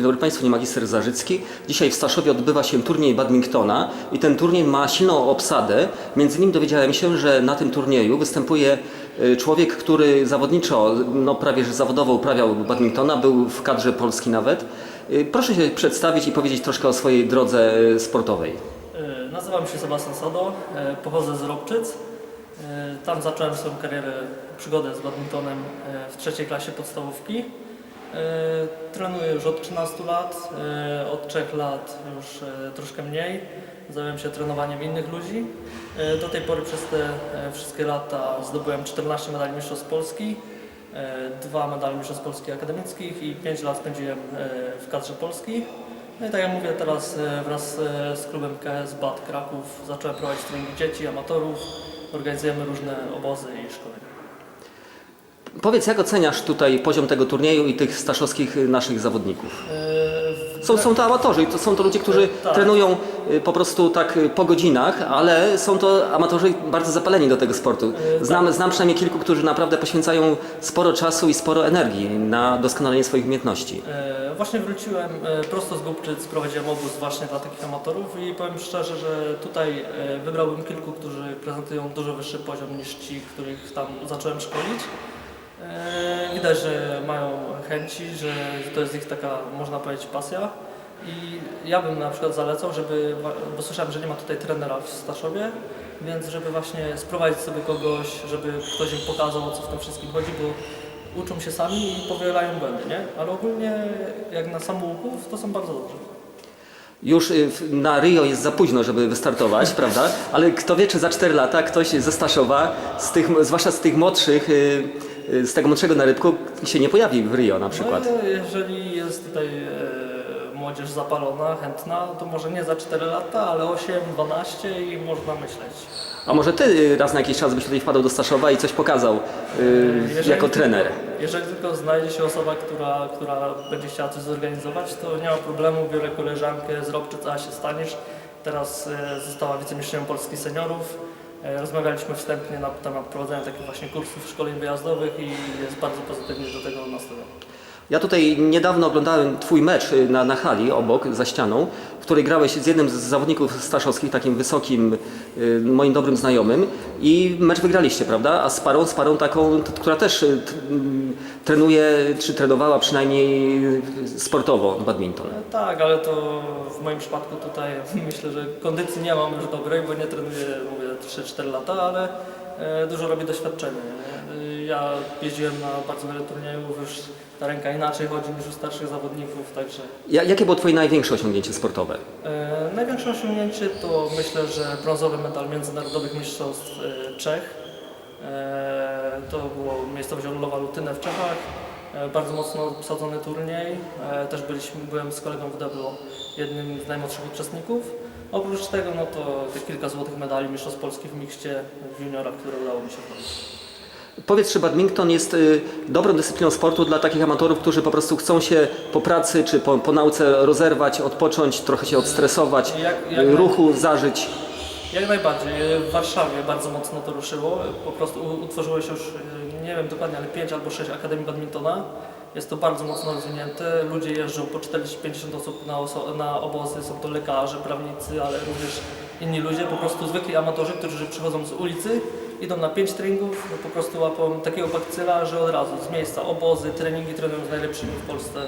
Dzień dobry Państwu, nie magister Zarzycki. Dzisiaj w Staszowie odbywa się turniej badmintona i ten turniej ma silną obsadę. Między innymi dowiedziałem się, że na tym turnieju występuje y, człowiek, który zawodniczo, no prawie że zawodowo uprawiał badmintona, był w kadrze Polski nawet. Y, Proszę się przedstawić i powiedzieć troszkę o swojej drodze y, sportowej. Nazywam się Sebastian Sado, pochodzę z Robczyc. Tam zacząłem swoją karierę, przygodę z badmintonem w trzeciej klasie podstawówki. E, Trenuję już od 13 lat, e, od 3 lat już e, troszkę mniej. Zająłem się trenowaniem innych ludzi. Do tej pory przez te wszystkie lata zdobyłem 14 medali mistrzostw Polski, e, dwa medale mistrzostw Polski akademickich i 5 lat spędziłem w kadrze Polski. No i tak jak mówię, teraz wraz z klubem KS BAT Kraków zacząłem prowadzić treningi dzieci, amatorów. Organizujemy różne obozy i szkolenia. Powiedz, jak oceniasz tutaj poziom tego turnieju i tych staszowskich y, naszych zawodników? W- Są, są to amatorzy, to są to ludzie, którzy Tak. trenują y, po prostu tak y, po godzinach, ale są to amatorzy bardzo zapaleni do tego sportu. Y, Znam, znam przynajmniej kilku, którzy naprawdę poświęcają sporo czasu i sporo energii na doskonalenie swoich umiejętności. Właśnie wróciłem prosto z Głubczyc, prowadziłem obóz właśnie dla takich amatorów i powiem szczerze, że tutaj wybrałbym kilku, którzy prezentują dużo wyższy poziom niż ci, których tam zacząłem szkolić. E, Widać, że mają chęci, że to jest ich taka, można powiedzieć, pasja. I ja bym na przykład zalecał, żeby, bo słyszałem, że nie ma tutaj trenera w Staszowie, więc żeby właśnie sprowadzić sobie kogoś, żeby ktoś im pokazał, o co w tym wszystkim chodzi, bo uczą się sami i powielają błędy, nie? Ale ogólnie jak na samouków, to są bardzo dobrzy. Już y, na Rio jest za późno, żeby wystartować, prawda? Ale kto wie, czy za 4 lata ktoś ze Staszowa, z tych, zwłaszcza z tych młodszych, y, z tego młodszego narybku się nie pojawi w Rio na przykład. No, jeżeli jest tutaj e, młodzież zapalona, chętna, to może nie za 4 lata, ale 8, 12 i można myśleć. A może ty y, raz na jakiś czas byś tutaj wpadł do Staszowa i coś pokazał y, Jeżeli jako tylko- trener? Jeżeli tylko znajdzie się osoba, która, która będzie chciała coś zorganizować, to nie ma problemu, biorę koleżankę z Robczyc, a się staniesz. Teraz e, została wicemistrzynią Polski seniorów. E, Rozmawialiśmy wstępnie na temat prowadzenia takich właśnie kursów szkoleń wyjazdowych i jest bardzo pozytywnie do tego nastawiony. Ja tutaj niedawno oglądałem Twój mecz y, na, na hali obok, za ścianą, w której grałeś z jednym z zawodników staszowskich, takim wysokim, y, moim dobrym znajomym i mecz wygraliście, prawda? A z parą, z parą taką, t- która też y, t, mm, trenuje, czy trenowała przynajmniej sportowo badminton. E, Tak, ale to w moim przypadku tutaj myślę, że kondycji nie mam już dobrej, bo nie trenuję, 3-4 lata, ale e, dużo robi doświadczenie. nie? E, Ja jeździłem na bardzo wiele turniejów, już ta ręka inaczej chodzi niż u starszych zawodników, także Ja, jakie było Twoje największe osiągnięcie sportowe? e, największe osiągnięcie to myślę, że brązowy medal międzynarodowych mistrzostw e, Czech. E, to było miejscowość Orlowa Lutynę w Czechach. E, Bardzo mocno obsadzony turniej. E, Też byliśmy, byłem z kolegą WDBO jednym z najmłodszych uczestników. Oprócz tego no to te kilka złotych medali mistrzostw Polski w mikście w juniorach, które udało mi się zdobyć. Powiedz, czy badminton jest y, dobrą dyscypliną sportu dla takich amatorów, którzy po prostu chcą się po pracy czy po, po nauce rozerwać, odpocząć, trochę się odstresować, Jak- jak y, ruchu zażyć? Jak najbardziej. W Warszawie bardzo mocno to ruszyło. Po prostu u- utworzyło się już, e, nie wiem dokładnie, ale 5 albo 6 akademii badmintona. Jest to bardzo mocno rozwinięte. Ludzie jeżdżą po 40-50 osób na, oso- na obozy. Są to lekarze, prawnicy, ale również inni ludzie, po prostu zwykli amatorzy, którzy przychodzą z ulicy, idą na 5 treningów, no po prostu łapią takiego bakcyla, że od razu z miejsca obozy, treningi trenują z najlepszymi w Polsce.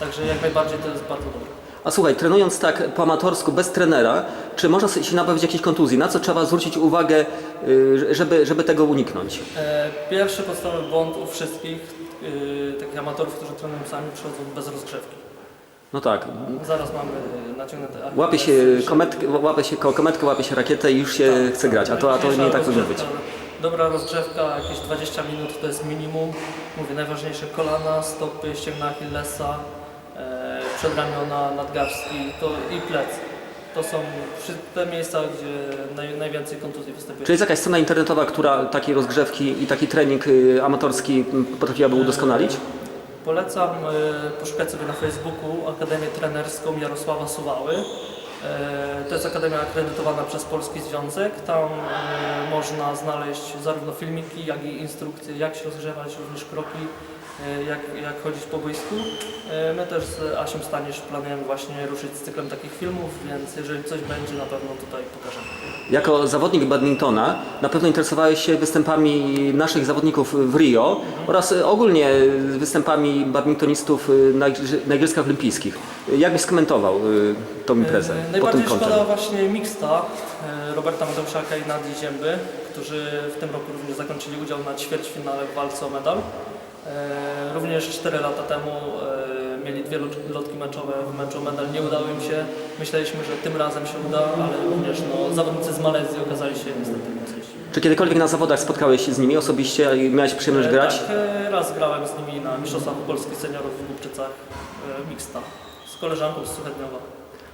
Także jak najbardziej to jest bardzo dobre. A słuchaj, trenując tak po amatorsku, bez trenera, czy można się nabawić jakiejś kontuzji? Na co trzeba zwrócić uwagę, y, żeby, żeby tego uniknąć? E, Pierwszy podstawowy błąd u wszystkich e, takich amatorów, którzy trenują sami, przychodzą bez rozgrzewki. No tak, Zaraz mamy naciągnięte Achilles, łapie się kometkę, łapie się ko- kometkę, łapie się rakietę i już się Tak, chce grać, a to, a to nie tak powinno być. Dobra rozgrzewka, jakieś 20 minut to jest minimum. Mówię, najważniejsze kolana, stopy, ścięgna Achillesa, e, przedramiona, nadgarstki to i plecy. To są te miejsca, gdzie naj, najwięcej kontuzji występuje. Czy jest jakaś strona internetowa, która takiej rozgrzewki i taki trening y, amatorski potrafiłaby udoskonalić? Polecam e, poszukać sobie na Facebooku Akademię Trenerską Jarosława Suwały. E, To jest akademia akredytowana przez Polski Związek. Tam e, można znaleźć zarówno filmiki, jak i instrukcje, jak się rozgrzewać, również kroki. E, jak, jak chodzić po boisku. E, My też z Asią Stanisz planujemy właśnie ruszyć z cyklem takich filmów, więc jeżeli coś będzie, na pewno tutaj pokażemy. Jako zawodnik badmintona na pewno interesowałeś się występami naszych zawodników w Rio oraz ogólnie występami badmintonistów e, na, igrzy- na Igrzyskach Olimpijskich. Jak byś skomentował e, tą imprezę E, pod tym Najbardziej kątem? szkoda właśnie mixta e, Roberta Medeuszaka i Nadii Zięby, którzy w tym roku również zakończyli udział na ćwierćfinale w walce o medal. E, Również 4 lata temu e, mieli dwie lot- lotki meczowe w meczu medal. Nie udało im się. Myśleliśmy, że tym razem się uda, ale również no, zawodnicy z Malezji okazali się niestety mocniejsi. Czy kiedykolwiek na zawodach spotkałeś się z nimi osobiście i miałeś przyjemność E, grać? Tak, raz grałem z nimi na Mistrzostwach Polski Seniorów w Głubczycach e, mixta z koleżanką z Suchedniowa.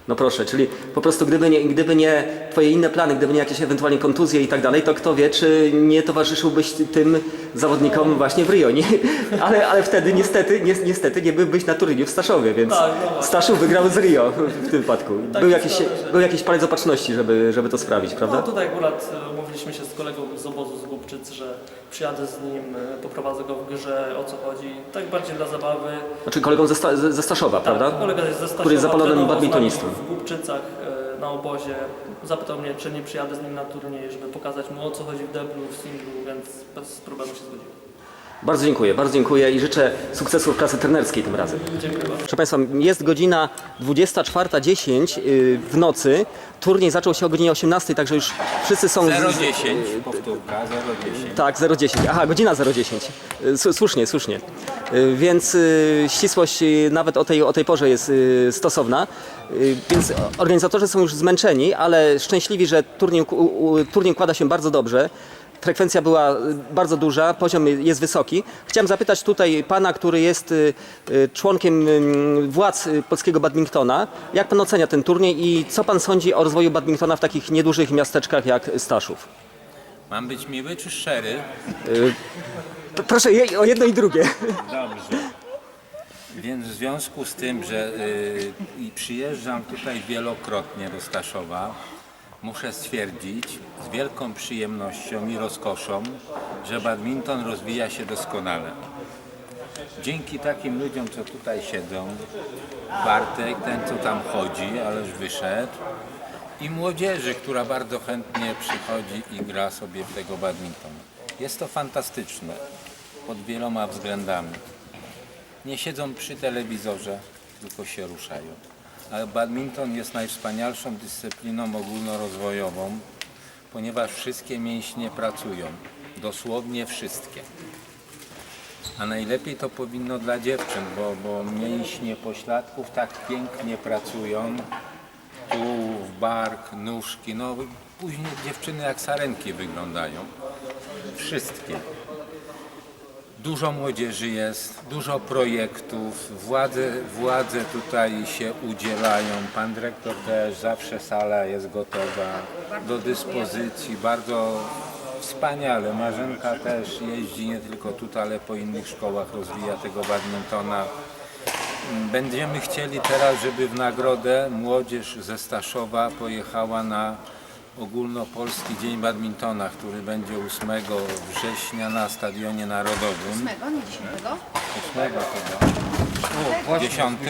No proszę, czyli po prostu gdyby nie, gdyby nie twoje inne plany, gdyby nie jakieś ewentualnie kontuzje i tak dalej, to kto wie, czy nie towarzyszyłbyś ty- tym zawodnikom właśnie w Rio, nie? Ale, ale wtedy niestety, ni, niestety nie byłbyś na turnieju w Staszowie, więc Tak, no wygrał z Rio w tym wypadku. Tak Był jakiś, był jakiś palec opatrzności, żeby, żeby to sprawić, prawda? No tutaj akurat e, umówiliśmy się z kolegą z obozu z Głubczyc, że przyjadę z nim, e, poprowadzę go w grze, o co chodzi, tak bardziej dla zabawy. Znaczy kolegą ze, Sta, ze Staszowa, Tak, prawda? kolega jest ze Staszowa, Który jest zapalonym badmintonistą. W Głubczycach e, na obozie. Zapytał mnie, czy nie przyjadę z nim na turniej, żeby pokazać mu o co chodzi w deblu, w singlu, więc bez problemu się zgodziłem. Bardzo dziękuję, bardzo dziękuję i życzę sukcesów klasy trenerskiej tym razem. Dziękuję bardzo. Proszę Państwa, jest godzina 24.10 y, w nocy. Turniej zaczął się o godzinie 18, także już wszyscy są... z- 010, powtórka 010. Tak, 010. Aha, godzina 010. Y, s- Słusznie, słusznie. Y, Więc y, ścisłość y, nawet o tej, o tej porze jest stosowna. Więc organizatorzy są już zmęczeni, ale szczęśliwi, że turniej, turniej układa się bardzo dobrze. Frekwencja była bardzo duża, poziom jest wysoki. Chciałem zapytać tutaj pana, który jest członkiem władz polskiego badmintona, jak pan ocenia ten turniej i co pan sądzi o rozwoju badmintona w takich niedużych miasteczkach jak Staszów? Mam być miły czy szczery? Proszę o jedno i drugie. Dobrze. Więc w związku z tym, że y, przyjeżdżam tutaj wielokrotnie do Staszowa, muszę stwierdzić z wielką przyjemnością i rozkoszą, że badminton rozwija się doskonale. Dzięki takim ludziom, co tutaj siedzą, Bartek, ten co tam chodzi, ależ wyszedł, i młodzieży, która bardzo chętnie przychodzi i gra sobie w tego badmintona. Jest to fantastyczne pod wieloma względami. Nie siedzą przy telewizorze, tylko się ruszają. Ale badminton jest najwspanialszą dyscypliną ogólnorozwojową, ponieważ wszystkie mięśnie pracują. Dosłownie wszystkie. A najlepiej to powinno dla dziewczyn, bo, bo mięśnie pośladków tak pięknie pracują. Tułów, bark, nóżki. No później dziewczyny jak sarenki wyglądają. Wszystkie. Dużo młodzieży jest, dużo projektów, władze, władze tutaj się udzielają. Pan dyrektor też, zawsze sala jest gotowa do dyspozycji. Bardzo wspaniale. Marzenka też jeździ nie tylko tutaj, ale po innych szkołach rozwija tego badmintona. Będziemy chcieli teraz, żeby w nagrodę młodzież ze Staszowa pojechała na ogólnopolski Dzień Badmintona, który będzie 8 września na Stadionie Narodowym. 8, nie 10. 8 chyba. 10?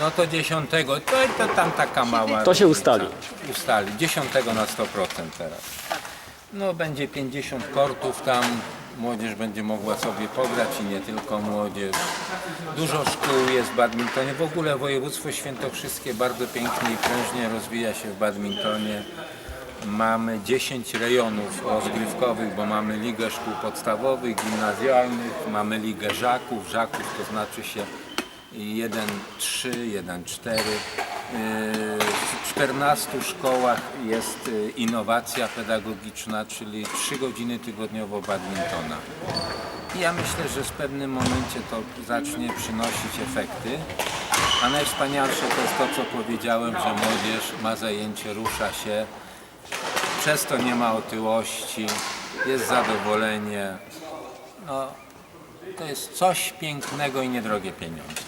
No to 10. To, to tam taka mała. To się różnica. ustali. Ustali. 10 na 100% teraz. No będzie 50 kortów tam. Młodzież będzie mogła sobie pograć i nie tylko młodzież. Dużo szkół jest w badmintonie. W ogóle województwo świętokrzyskie bardzo pięknie i prężnie rozwija się w badmintonie. Mamy 10 rejonów rozgrywkowych, bo mamy Ligę Szkół Podstawowych, Gimnazjalnych, mamy Ligę Żaków. Żaków to znaczy się 1-3, 1-4. W 14 szkołach jest y, innowacja pedagogiczna, czyli 3 godziny tygodniowo badmintona. I ja myślę, że w pewnym momencie to zacznie przynosić efekty. A najwspanialsze to jest to, co powiedziałem, że młodzież ma zajęcie, rusza się, przez to nie ma otyłości, jest zadowolenie. No, to jest coś pięknego i niedrogie pieniądze.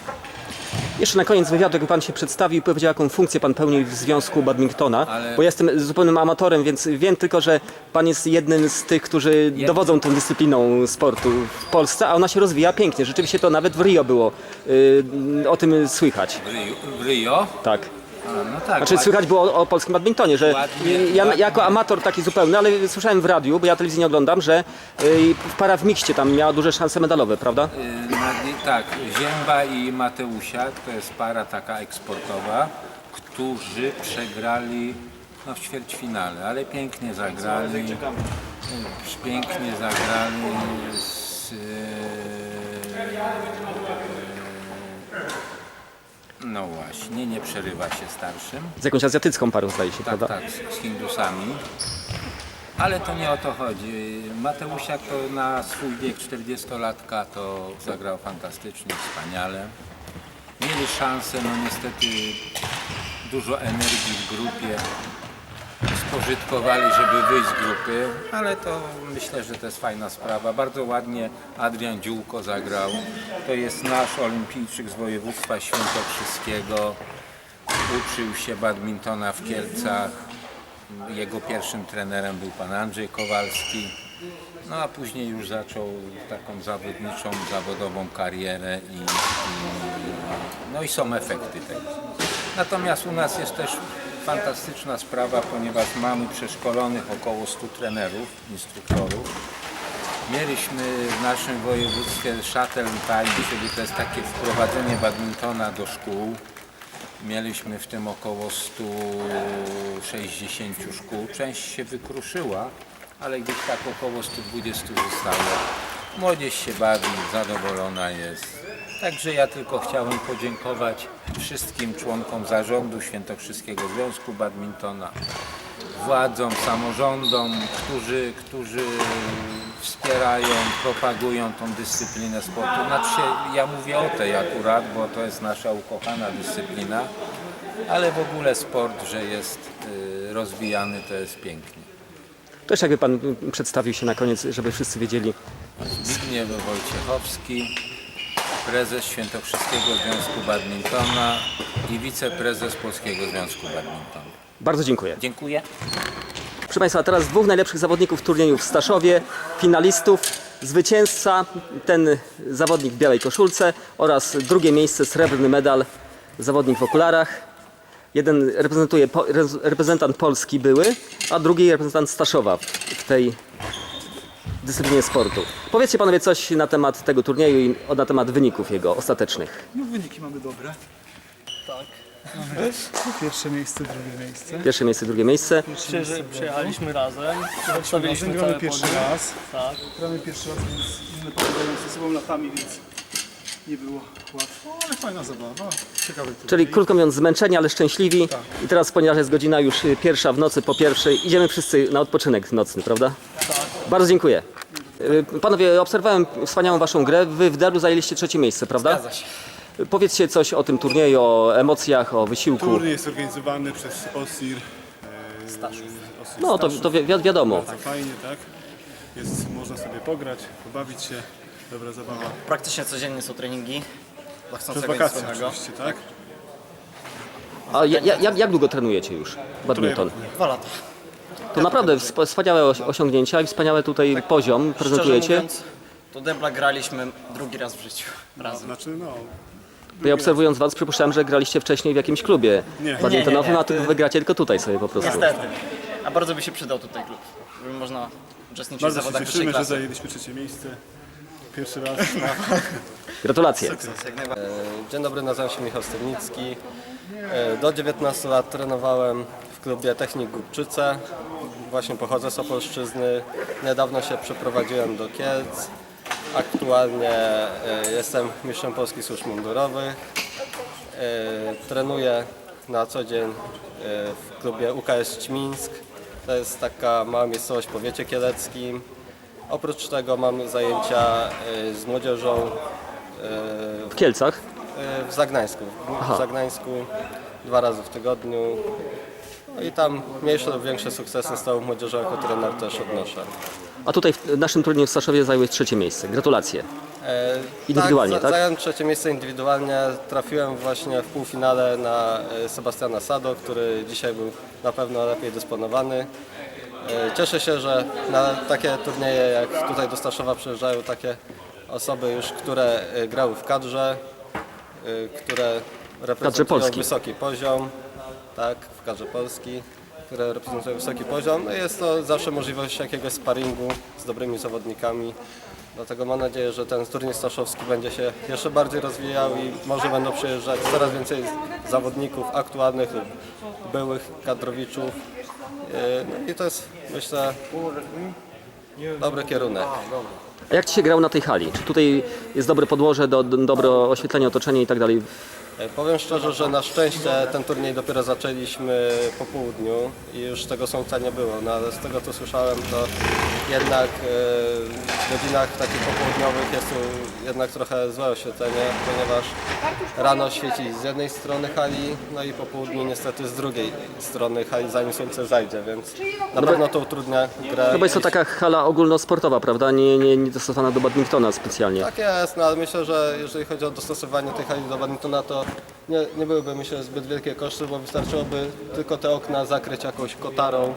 Jeszcze na koniec wywiadu, jakby pan się przedstawił i powiedział, jaką funkcję pan pełni w Związku Badmintona, Ale- bo ja jestem zupełnym amatorem, więc wiem tylko, że pan jest jednym z tych, którzy dowodzą tą dyscypliną sportu w Polsce, a ona się rozwija pięknie. Rzeczywiście to nawet w Rio było y, o tym słychać. W Rio? W Rio? Tak. No tak. Znaczy ładnie. słychać było o, o polskim badmintonie, że Ładnie, ja ładnie. jako amator taki zupełny, ale słyszałem w radiu, bo ja telewizji nie oglądam, że y, para w mikście tam miała duże szanse medalowe, prawda? Y, na- Tak, Zięba i Mateusiak to jest para taka eksportowa, którzy przegrali no, w ćwierćfinale, ale pięknie zagrali. Y, Pięknie zagrali z, y, no właśnie, nie przerywa się starszym. Z jakąś azjatycką parą zdaje się, Tak, prawda? tak, z, z Hindusami. Ale to nie o to chodzi. Mateusiak to na swój wiek 40-latka to zagrał fantastycznie, wspaniale. Mieli szansę, no niestety dużo energii w grupie spożytkowali, żeby wyjść z grupy, ale to myślę, że to jest fajna sprawa. Bardzo ładnie Adrian Dziółko zagrał. To jest nasz olimpijczyk z województwa świętokrzyskiego. Uczył się badmintona w Kielcach. Jego pierwszym trenerem był pan Andrzej Kowalski. No a później już zaczął taką zawodniczą, zawodową karierę i, i, no i są efekty tego. Natomiast u nas jest też fantastyczna sprawa, ponieważ mamy przeszkolonych około 100 trenerów, instruktorów. Mieliśmy w naszym województwie Shuttle Time, czyli to jest takie wprowadzenie badmintona do szkół. Mieliśmy w tym około 160 szkół. Część się wykruszyła, ale gdzieś tak około 120 zostało. Młodzież się bawi, zadowolona jest. Także ja tylko chciałem podziękować wszystkim członkom zarządu Świętokrzyskiego Związku Badmintona, władzom, samorządom, którzy, którzy wspierają, propagują tą dyscyplinę sportu. Znaczy ja mówię o tej akurat, bo to jest nasza ukochana dyscyplina, ale w ogóle sport, że jest y, rozwijany, to jest pięknie. To jeszcze jakby pan przedstawił się na koniec, żeby wszyscy wiedzieli. Zbigniew Wojciechowski, prezes Świętokrzyskiego Związku Badmintona i wiceprezes Polskiego Związku Badmintona. Bardzo dziękuję. Dziękuję. Proszę Państwa, teraz dwóch najlepszych zawodników turnieju w Staszowie, finalistów, zwycięzca, ten zawodnik w białej koszulce oraz drugie miejsce, srebrny medal, zawodnik w okularach. Jeden reprezentuje po, reprezentant Polski były, a drugi reprezentant Staszowa w tej dyscyplinie sportu. Powiedzcie panowie coś na temat tego turnieju i na temat wyników jego ostatecznych. No wyniki mamy dobre. Tak. Pierwsze miejsce, drugie miejsce. Pierwsze miejsce, drugie miejsce. Przyjeżdża- Przyjechaliśmy razem, Razem przedstawiliśmy gramy całe pierwszy podium. raz. Tak. Gramy pierwszy raz, więc inne pogadają ze sobą latami, więc nie było łatwo, ale fajna zabawa. Ciekawy turniej. Czyli krótko mówiąc zmęczeni, ale szczęśliwi. I teraz, ponieważ jest godzina już y, pierwsza w nocy po pierwszej, idziemy wszyscy na odpoczynek nocny, prawda? Bardzo dziękuję. Y, Panowie, obserwowałem wspaniałą waszą grę. Wy w Delu zajęliście trzecie miejsce, prawda? Zgadza się. Powiedzcie coś o tym turnieju, o emocjach, o wysiłku. Turniej jest organizowany przez OSIR. e, Staszów. OSIR No to, Staszów. to wi wi- wiadomo. Bardzo fajnie, tak? Jest, można sobie pograć, pobawić się. Dobra zabawa. Praktycznie codziennie są treningi dla Przez chcącego wakacje niesłomego. oczywiście, tak? A ja, ja, jak długo trenujecie już badminton? Dwa lata. To naprawdę wsp- wspaniałe osi- osiągnięcia i wspaniały tutaj poziom Szczerze prezentujecie. mówiąc, to debla graliśmy drugi raz w życiu. Razem. Znaczy, no, ja obserwując was przypuszczałem, że graliście wcześniej w jakimś klubie Nie. badmintonowym, Nie, nie, nie. a tu wygracie tylko tutaj sobie po prostu. Niestety. A bardzo by się przydał tutaj klub, żeby można uczestniczyć w bardzo się zawodach wyższej cieszymy, że klasy. zajęliśmy trzecie miejsce. Pierwszy raz. Gratulacje. Dzień dobry, nazywam się Michał Styrnicki. E, Do 19 lat trenowałem w klubie Technik Głubczyce. Właśnie pochodzę z Opolszczyzny. Niedawno się przeprowadziłem do Kielc. Aktualnie e, jestem mistrzem Polski Służb Mundurowych. E, Trenuję na co dzień e, w klubie UKS Ćmińsk. To jest taka mała miejscowość w powiecie kieleckim. Oprócz tego mam zajęcia z młodzieżą W Kielcach. W Zagnańsku. W Zagnańsku dwa razy w tygodniu. No i tam mniejsze lub większe sukcesy z tą młodzieżą jako trener też odnoszę. A tutaj w naszym turnieju w Staszowie zajęłeś trzecie miejsce. Gratulacje. E, Indywidualnie, tak? za- Zająłem trzecie miejsce indywidualnie. Trafiłem właśnie w półfinale na e, Sebastiana Sado, który dzisiaj był na pewno lepiej dysponowany. E, Cieszę się, że na takie turnieje jak tutaj do Staszowa przyjeżdżają takie osoby już, które e, grały w kadrze, e, które reprezentują Polski. wysoki poziom, tak, w kadrze Polski, które reprezentują wysoki poziom. No jest to zawsze możliwość jakiegoś sparingu z dobrymi zawodnikami. Dlatego mam nadzieję, że ten turniej staszowski będzie się jeszcze bardziej rozwijał i może będą przyjeżdżać coraz więcej zawodników aktualnych lub byłych kadrowiczów. No i to jest myślę dobry kierunek. A jak Ci się grał na tej hali? Czy tutaj jest dobre podłoże, do, do, dobre oświetlenie, otoczenie i tak dalej? E, Powiem szczerze, że na szczęście ten turniej dopiero zaczęliśmy po południu i już tego słońca nie było, no ale z tego co słyszałem to jednak e, w godzinach takich popołudniowych jest tu jednak trochę złe oświetlenie, ponieważ rano świeci z jednej strony hali, no i po południu niestety z drugiej strony hali zanim słońce zajdzie, więc na pewno to utrudnia grę. Bo jest to taka hala ogólnosportowa, prawda? Nie, nie, nie dostosowana do badmintona specjalnie. Tak jest, no ale myślę, że jeżeli chodzi o dostosowanie tej hali do badmintona, to nie, nie byłyby myślę zbyt wielkie koszty, bo wystarczyłoby tylko te okna zakryć jakąś kotarą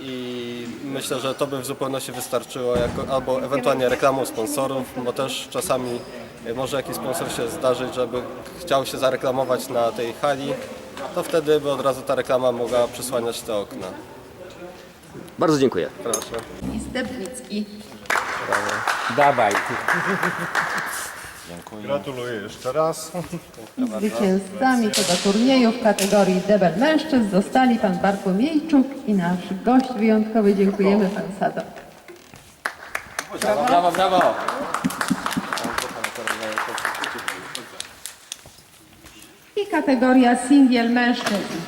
i myślę, że to by w zupełności wystarczyło, jako, albo ewentualnie reklamą sponsorów, bo też czasami e, może jakiś sponsor się zdarzyć, żeby chciał się zareklamować na tej hali, to wtedy by od razu ta reklama mogła przysłaniać te okna. Bardzo dziękuję. Proszę. i Stepnicki. Dawaj. Gratuluję jeszcze raz. Zwycięzcami tego turnieju w kategorii debel mężczyzn zostali pan Bartłomiejczuk i nasz gość wyjątkowy. Dziękujemy pan Sado. Brawo, brawo! I kategoria singiel mężczyzn.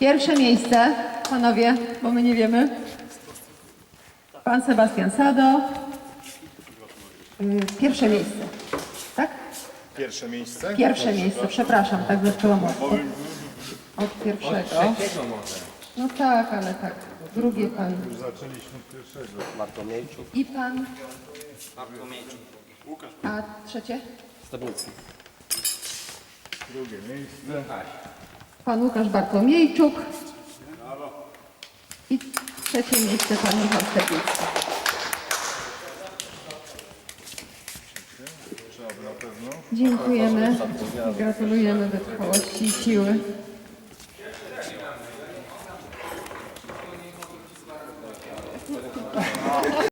Pierwsze miejsce, panowie, bo my nie wiemy. Pan Sebastian Sado. Y, Pierwsze miejsce, tak? Pierwsze miejsce. Pierwsze miejsce, przepraszam, tak zaczęłam od, od, od pierwszego. No tak, ale tak. Drugie pan. Zaczęliśmy od pierwszego. Bartłomiejczuk, I pan. A trzecie? Stebnicki. Drugie miejsce. Pan Łukasz Bartłomiejczuk. I trzecie miejsce pan Michał Stepnicki. Dziękujemy. Gratulujemy wytrwałości i siły.